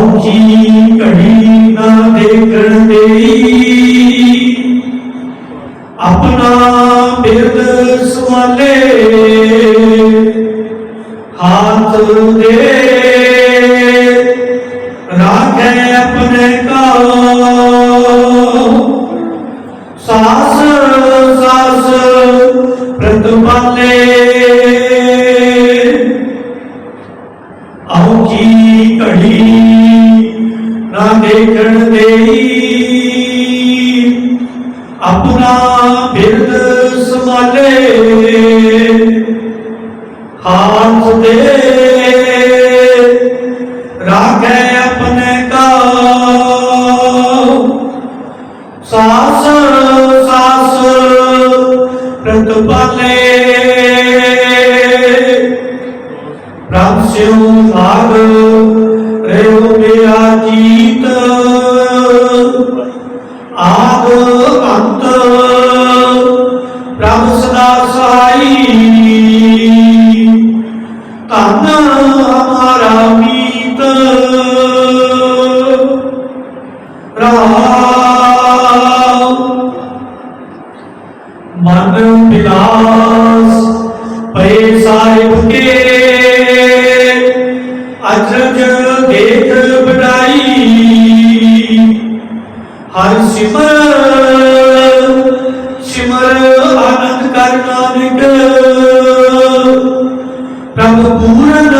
ਆਉ ਜੀ ਘੜੀ ਨਾ ਦੇਖਣ ਦੇਈ ਆਪਣਾ ਬਿਰਦ ਸਵਾਲੇ ਹਾਥ ਦੇ। ਰਾਖੇ ਆਪਣੇ ਕਾ ਸਾਸ ਸਾਸ, ਪ੍ਰਤਪਾਲੇ। ਆਉ ਕੀ ਘੜੀ ਨਾ ਦੇਖਣ ਦੇਈ। ਆਪਣਾ ਬਿਰਦ ਸੰਭਾਲੇ। ਹਾਥ ਦੇ। ਰਾਖੇ ਆਪਣੇ ਕਾ ਸਾਸ ਸਾਸ ਪ੍ਰਤਪਾਲੇ। ਪ੍ਰਭ ਸਿਉ ਭਾਗ ਰਿਓ ਮੇਰਾ ਜੀਤ। ਆਦ ਅੰਤ ਪ੍ਰਭ ਸਦਾ ਸਹਾਈ ਧਨ ਹਮਾਰਾ ਮੀਤ। ਰਾਮ। ਮਨ ਬਿਲਾਸ ਪਏ ਸਾਹਿਬ ਕੇ। ਅਜਰਜ ਦੇਖ ਬੜਾਈ ਹਰ ਸਿਮਰ ਸਿਮਰ ਆਨੰਦ ਕਰ ਨਾਨਕ। ਪ੍ਰਭ ਪੂਰਨ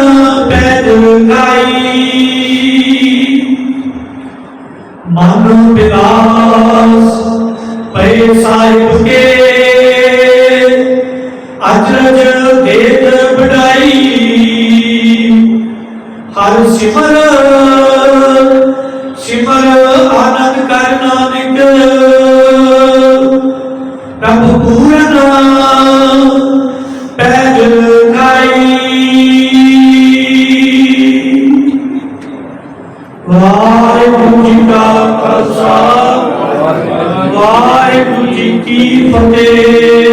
ਪੈਦ ਗਾਈ ਮਨ ਬਿਲਾਸ ਪਏ ਸਾਹਿਬ ਕੇ ਅਜਰਜ ਦੇਤ ਬੜਾਈ ਹਰ ਸਿਮਰ ਸਿਮਰ ਆਨੰਦ ਕਰ ਨਾਨਕ। ਪ੍ਰਭ ਪੂਰਨ ਪੈਜ ਕਾਈ ਵਾਹਿਗੁਰੂ ਜੀ ਕਾ ਖਾਲਸਾ, ਵਾਹਿਗੁਰੂ ਜੀ ਕੀ ਫਤਿਹ।